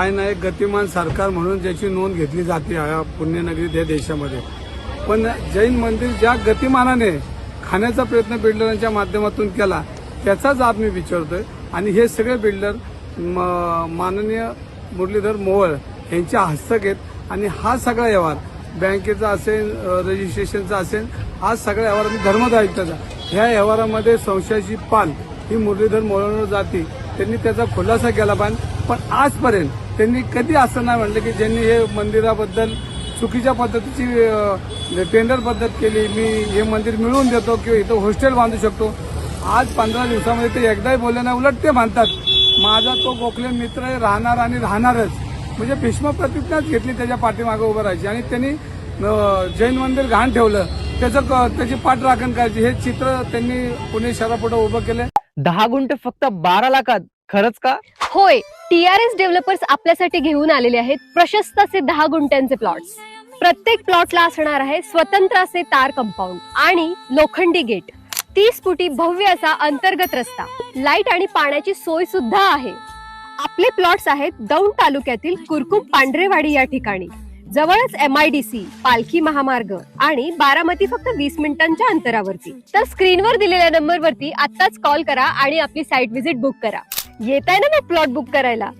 काय नाही गतिमान सरकार म्हणून ज्याची नोंद घेतली जाते या पुण्यनगरीत या देशामध्ये. पण जैन मंदिर ज्या गतिमानाने खाण्याचा प्रयत्न बिल्डरांच्या माध्यमातून केला त्याचाच आप मी विचारतोय. आणि हे सगळे बिल्डर म- माननीय मुरलीधर मोवळ यांच्या हस्तक आहेत आणि हा सगळा व्यवहार बँकेचा असेल रजिस्ट्रेशनचा असेल हा सगळा व्यवहार आणि धर्मदायित्वाचा. ह्या व्यवहारामध्ये संशयाची पाल ही मुरलीधर मोवळांवर जाती. त्यांनी त्याचा खुलासा केला पाहिजे. पण आजपर्यंत त्यांनी कधी असं नाही म्हटलं की ज्यांनी हे मंदिराबद्दल चुकीच्या पद्धतीची टेंडर पद्धत केली मी हे मंदिर मिळवून देतो किंवा इथं हॉस्टेल बांधू शकतो. आज पंधरा दिवसामध्ये ते एकदाही बोलले नाही उलट ते म्हणतात. माझा तो गोखले मित्र राहणार आणि राहणारच. म्हणजे भीष्म प्रतिज्ञाच घेतली त्याच्या पाठीमागे उभं राहायची. आणि त्यांनी जैन मंदिर घाण ठेवलं. त्याचं क- त्याची पाठराखण करायची. हे चित्र त्यांनी पुणे शहरापुढे उभं केलं दहा गुंठे फक्त बारा लाखात खरंच का? होय टीआरएस डेव्हलपर्स आपल्यासाठी घेऊन आलेले आहेत प्रशस्त असे दहा गुंठ्यांचे प्लॉट्स प्रत्येक प्लॉटला असणार आहे स्वतंत्र असे तार कंपाऊंड आणि लोखंडी गेट. तीस फुटी भव्य असा अंतर्गत रस्ता. लाइट आणि पाण्याची सोय सुद्धा आहे. आपले प्लॉट्स आहेत दौंड तालुक्यातील कुरकुम पांढरेवाडी या ठिकाणी. जवळच एम आय डी सी पालखी महामार्ग आणि बारामती फक्त वीस मिनिटांच्या अंतरावरती. तर स्क्रीनवर दिलेल्या नंबरवरती आत्ताच कॉल करा आणि आपली साईट व्हिजिट बुक करा. येत आहे ना मग प्लॉट बुक करायला?